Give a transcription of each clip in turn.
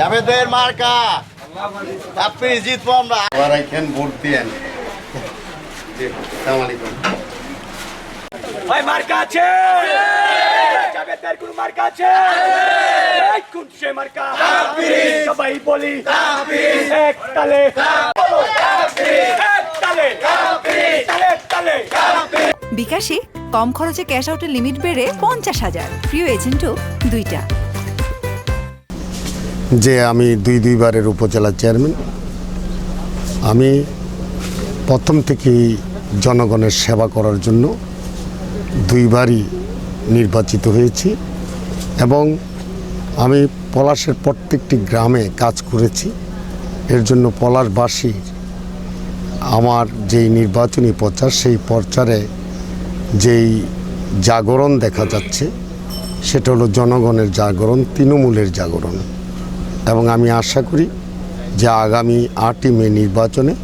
জাভেদের মার্কা। আপনি জিতবো আমরা। আবার এখান ভোট দিয়েন জি, আসসালামু আলাইকুম। ভাই মার্কা আছে। জাভেদের কোন মার্কা আছে? এই কোন সে মার্কা? সবাই বলি। এক তালে। এক তালে। তালে তালে। বিকাশে কম খরচে ক্যাশ আউটের লিমিট বেড়ে পঞ্চাশ হাজার। প্রিয় এজেন্টও দুইটা। যে আমি দুই দুইবারের উপজেলা চেয়ারম্যান। আমি প্রথম থেকেই জনগণের সেবা করার জন্য দুইবারই নির্বাচিত হয়েছি এবং আমি পলাশের প্রত্যেকটি গ্রামে কাজ করেছি। এর জন্য পলাশবাসীর আমার যেই নির্বাচনী প্রচার, সেই প্রচারে যেই জাগরণ দেখা যাচ্ছে, সেটা হলো জনগণের জাগরণ, তৃণমূলের জাগরণ। এবং আমি আশা করি যে আগামী আটই মে নির্বাচনে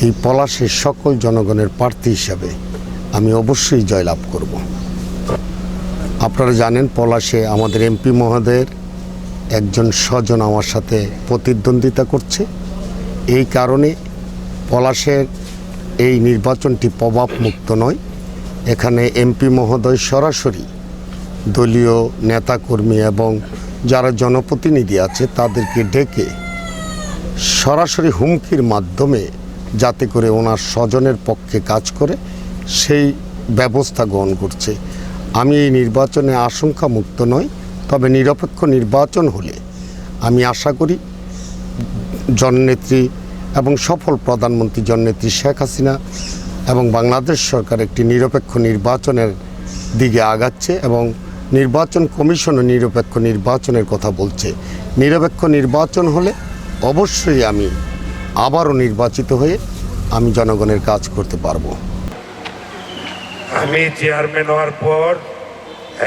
এই পলাশের সকল জনগণের প্রার্থী হিসাবে আমি অবশ্যই জয়লাভ করব। আপনারা জানেন পলাশে আমাদের এমপি মহোদয়ের একজন স্বজন আমার সাথে প্রতিদ্বন্দ্বিতা করছে। এই কারণে পলাশের এই নির্বাচনটি প্রভাবমুক্ত নয়। এখানে এমপি মহোদয় সরাসরি দলীয় নেতাকর্মী এবং যারা জনপ্রতিনিধি আছে তাদেরকে ডেকে সরাসরি হুমকির মাধ্যমে যাতে করে ওনার স্বজনের পক্ষে কাজ করে, সেই ব্যবস্থা গ্রহণ করছে। আমি এই নির্বাচনে আশঙ্কা মুক্ত নই, তবে নিরপেক্ষ নির্বাচন হলে আমি আশা করি জননেত্রী এবং সফল প্রধানমন্ত্রী জননেত্রী শেখ হাসিনা এবং বাংলাদেশ সরকার একটি নিরপেক্ষ নির্বাচনের দিকে আগাচ্ছে এবং নির্বাচন কমিশনও নিরপেক্ষ নির্বাচনের কথা বলছে। নিরপেক্ষ নির্বাচন হলে অবশ্যই আমি আবারও নির্বাচিত হয়ে আমি জনগণের কাজ করতে পারব। আমি চেয়ারম্যান হওয়ার পর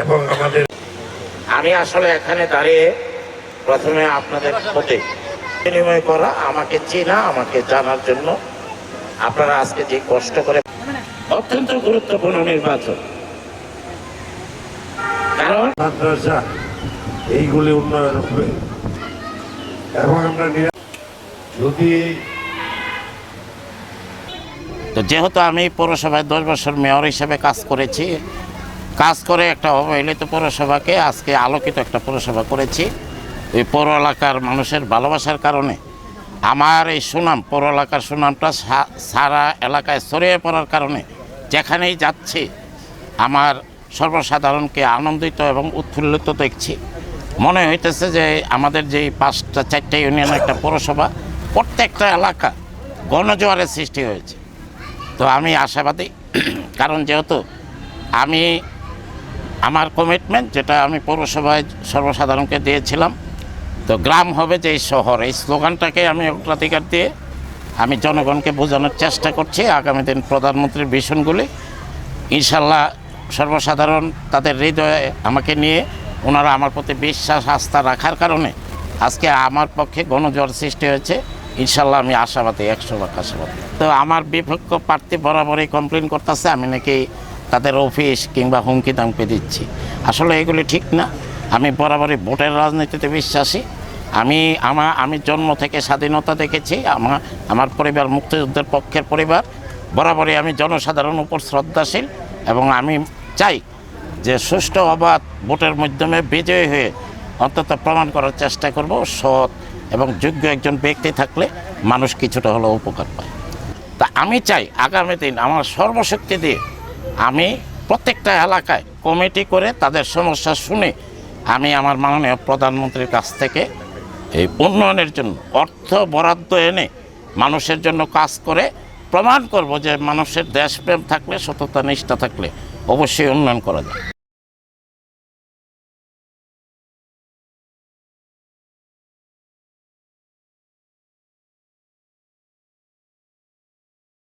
এবং আমাদের আমি আসলে এখানে দাঁড়িয়ে প্রথমে আপনাদের প্রতি বিনিময় করা আমাকে চেনা আমাকে জানার জন্য আপনারা আজকে যে কষ্ট করে অত্যন্ত গুরুত্বপূর্ণ নির্বাচন মাদ্রাসা এইগুলি উন্নয়ন হবে। এবং আমরা যদি তো যেহেতু আমি পৌরসভায় দশ বছর মেয়র হিসেবে কাজ করেছি কাজ করে একটা অবহেলিত পৌরসভাকে আজকে আলোকিত একটা পৌরসভা করেছি। এই পৌর এলাকার মানুষের ভালোবাসার কারণে আমার এই সুনাম পৌর এলাকার সুনামটা সারা এলাকায় ছড়িয়ে পড়ার কারণে যেখানেই যাচ্ছি আমার সর্বসাধারণকে আনন্দিত এবং উৎফুল্লিত দেখছি। মনে হইতেছে যে আমাদের যে পাঁচটা, চারটা ইউনিয়ন, একটা পৌরসভা, প্রত্যেকটা এলাকা গণজোয়ারের সৃষ্টি হয়েছে। তো আমি আশাবাদী, কারণ যেহেতু আমি আমার কমিটমেন্ট যেটা আমি পৌরসভায় সর্বসাধারণকে দিয়েছিলাম, তো গ্রাম হবে যে শহর। এই স্লোগানটাকে আমি অগ্রাধিকার দিয়ে আমি জনগণকে বোঝানোর চেষ্টা করছি। আগামী দিন প্রধানমন্ত্রীর ভীষণগুলি ইনশাল্লাহ সর্বসাধারণ তাদের হৃদয়ে আমাকে নিয়ে ওনারা আমার প্রতি বিশ্বাস, আস্থা রাখার কারণে আজকে আমার পক্ষে গণজ্বর সৃষ্টি হয়েছে। ইনশাল্লাহ আমি আশাবাদী একশো ভাগ আশাবাদী। তো আমার বিপক্ষ প্রার্থী বরাবরই কমপ্লেন করতেছে, আমি নাকি তাদের অফিস কিংবা হুমকি দামকি দিচ্ছি। আসলে এগুলি ঠিক না। আমি বরাবরই ভোটের রাজনীতিতে বিশ্বাসী। আমি আমার আমি জন্ম থেকে স্বাধীনতা দেখেছি আমার আমার পরিবার মুক্তিযুদ্ধের পক্ষের পরিবার। বরাবরই আমি জনসাধারণ উপর শ্রদ্ধাশীল। এবং আমি চাই যে সুষ্ঠু অবাধ ভোটের মাধ্যমে বিজয়ী হয়ে অন্তত প্রমাণ করার চেষ্টা করব, সৎ এবং যোগ্য একজন ব্যক্তি থাকলে মানুষ কিছুটা হলেও উপকার পায়। তা আমি চাই আগামী দিন আমার সর্বশক্তি দিয়ে আমি প্রত্যেকটা এলাকায় কমিটি করে তাদের সমস্যা শুনে আমি আমার মাননীয় প্রধানমন্ত্রীর কাছ থেকে এই উন্নয়নের জন্য অর্থ বরাদ্দ এনে মানুষের জন্য কাজ করে প্রমাণ করব যে মানুষের দেশপ্রেম থাকলে সততা নিষ্ঠা থাকলে অবশ্যই উন্নয়ন করা যায়।